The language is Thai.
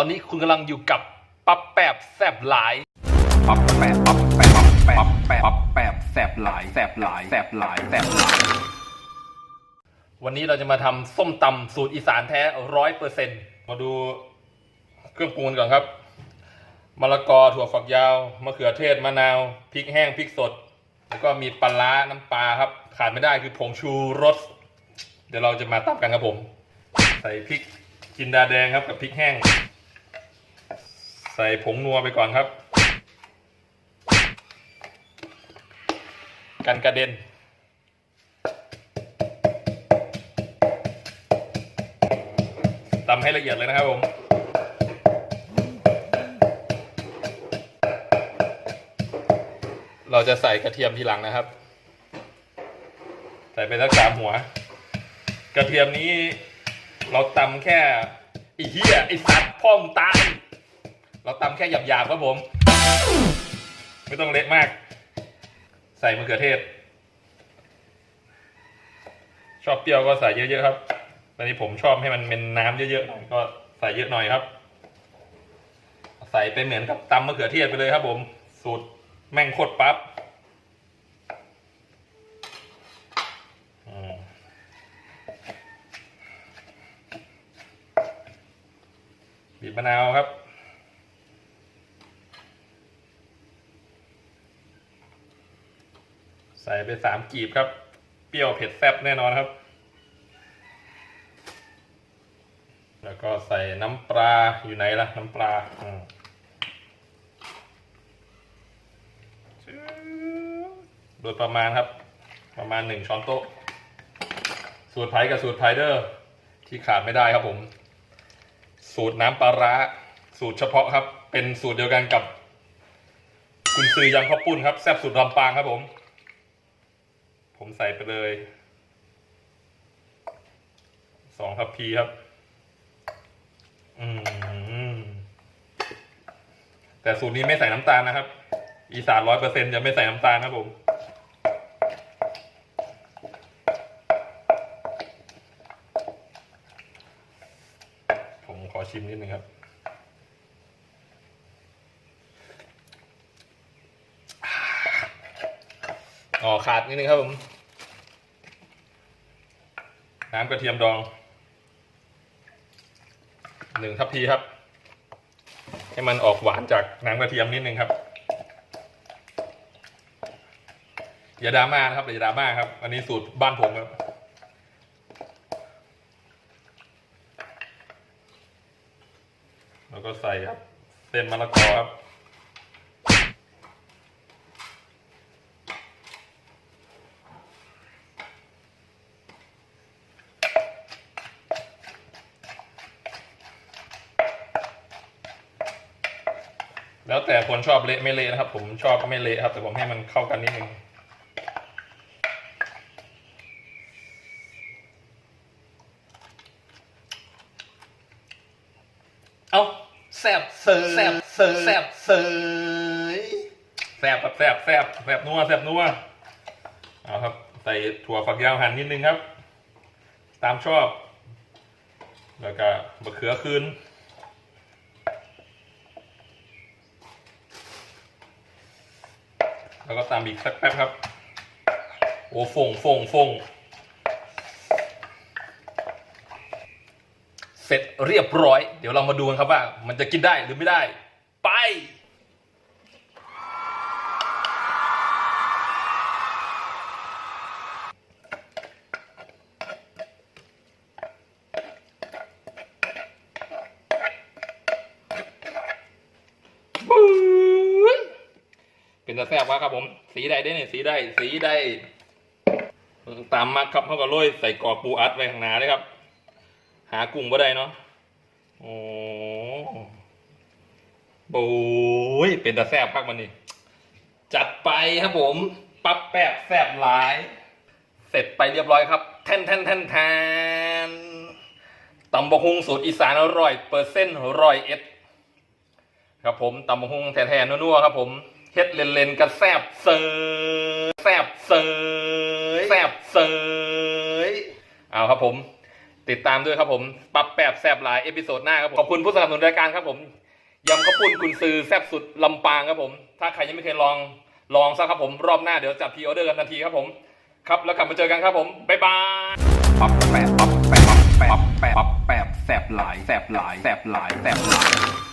อนนี้คุณกำลังอยู่กับปั๊บแปบแซบหลายปับแปะปับแปะปับแปะปับแปะปับแปะแสบหลายแสบหลายแสบหลายแสบหลาย วันนี้เราจะมาทำส้มตำสูตรอีสานแท้ร้อยเปอร์เซ็นมาดูเครื่องปรุงกันก่อนครับมะละกอถั่วฝักยาวมะเขือเทศมะนาวพริกแห้งพริกสด แล้วก็มีปลาร้าน้ำปลาครับ ขาดไม่ได้คือผงชูรส เดี๋ยวเราจะมาตำกันครับผม ใส่พริกจินดาแดงครับกับพริกแห้งใส่ผงนัวไปก่อนครับ กันกระเด็น ตำให้ละเอียดเลยนะครับผมเราจะใส่กระเทียมทีหลังนะครับ ใส่ไปสักสามหัว กระเทียมนี้เราตำแค่ไอ้เหี้ยไอสัตว์พ่อมตาย เราตำแค่หยาบๆครับผม ไม่ต้องเละมาก ใส่มะเขือเทศ ชอบเปรี้ยวก็ใส่เยอะๆครับตอนนี้ผมชอบให้มันเป็นน้ำเยอะๆหน่อยก็ใส่เยอะหน่อยครับ ใส่เป็นเหมือนกับตำมะเขือเทศไปเลยครับผม สูตรแม่งโคตรปั๊บมบีบมะนาวครับ ใส่ไปสามกีบครับ เปรี้ยวเผ็ดแซ่บแน่นอนครับ แล้วก็ใส่น้ำปลาอยู่ไหนล่ะ น้ำปลาโดยประมาณครับ ประมาณหนึ่งช้อนโต๊ะ สูตรไผ่กับสูตรไพเดอร์ ที่ขาดไม่ได้ครับผม สูตรน้ำปลาร้าสูตรเฉพาะครับ เป็นสูตรเดียวกันกับ คุณซื้อยำข้าวปุ้นครับ แซ่บสุดลำปางครับผม ผมใส่ไปเลยสองทัพพีครับ อืม แต่สูตรนี้ไม่ใส่น้ำตาลนะครับ อีสานร้อยเปอร์เซ็นจะไม่ใส่น้ำตาลครับผม ผมขอชิมนิดนึงครับ อ๋อขาดนิดนึงครับผม น้ำกระเทียมดองหนึ่งทัพพีครับ ให้มันออกหวานจากน้ำกระเทียมนิดนึงครับ อย่าดราม่านะครับอย่าดราม่าครับ อันนี้สูตรบ้านผมครับแล้วก็ใส่ครับเส้นมะละกอครับ แล้วแต่คนชอบเละไม่เละนะครับ ผมชอบก็ไม่เละครับ แต่ผมให้มันเข้ากันนิดนึงเอาแซบเซยแซบเซยแซบเซยแซบครับแซบแซบแซบนัวแซบนัวเอาครับใส่ถั่วฝักยาวหั่นนิดนึงครับ ตามชอบ แล้วก็มะเขือคืน แล้วก็ตามอีกสักแป๊บครับ โอ้ฟงฟงฟงเสร็จเรียบร้อย เดี๋ยวเรามาดูกันครับว่า มันจะกินได้หรือไม่ได้ ไป เป็นตาแซ่บวะครับผม สีใดได้เนี่ยสีใดสีใดตามมักครับเขาก็โรยใส่กรอกปูอัดไว้ข้างหน้าเลยครับ หากุ้งบ่ได้เนาะโอ้โอ้ยเป็นตาแซ่บพักมันนี่จัดไปครับผม ปั๊บแปบแซ่บหลาย เสร็จไปเรียบร้อยครับแท่นแท่นแท่นแทนตำบกฮุงสูตรอีสานอร่อยเปอร์เซ็นต์ร้อยเอ็ดครับผมตำบกหุ่งแท้ๆนัวๆครับผม เฮ็ดเล่นๆกันแซบเซยแซบเซยแซบเซยเอาครับผม ติดตามด้วยครับผมปรับแปบแซบหลายเอพิโซดหน้าครับผมขอบคุณผู้สนับสนุนรายการครับผมยำข้าวปุ้นกุนซือแซบสุดลำปางครับผม ถ้าใครยังไม่เคยลองลองซะครับผมรอบหน้าเดี๋ยวจัดพรีออเดอร์กันทันทีครับผม ครับแล้วกลับมาเจอกันครับผมบ๊ายบายป๊อปแปะป๊อปแปะป๊อปแปะป๊อปแปะป๊อปแปะแสบหลายแสบหลายแสบหลายแสบหลาย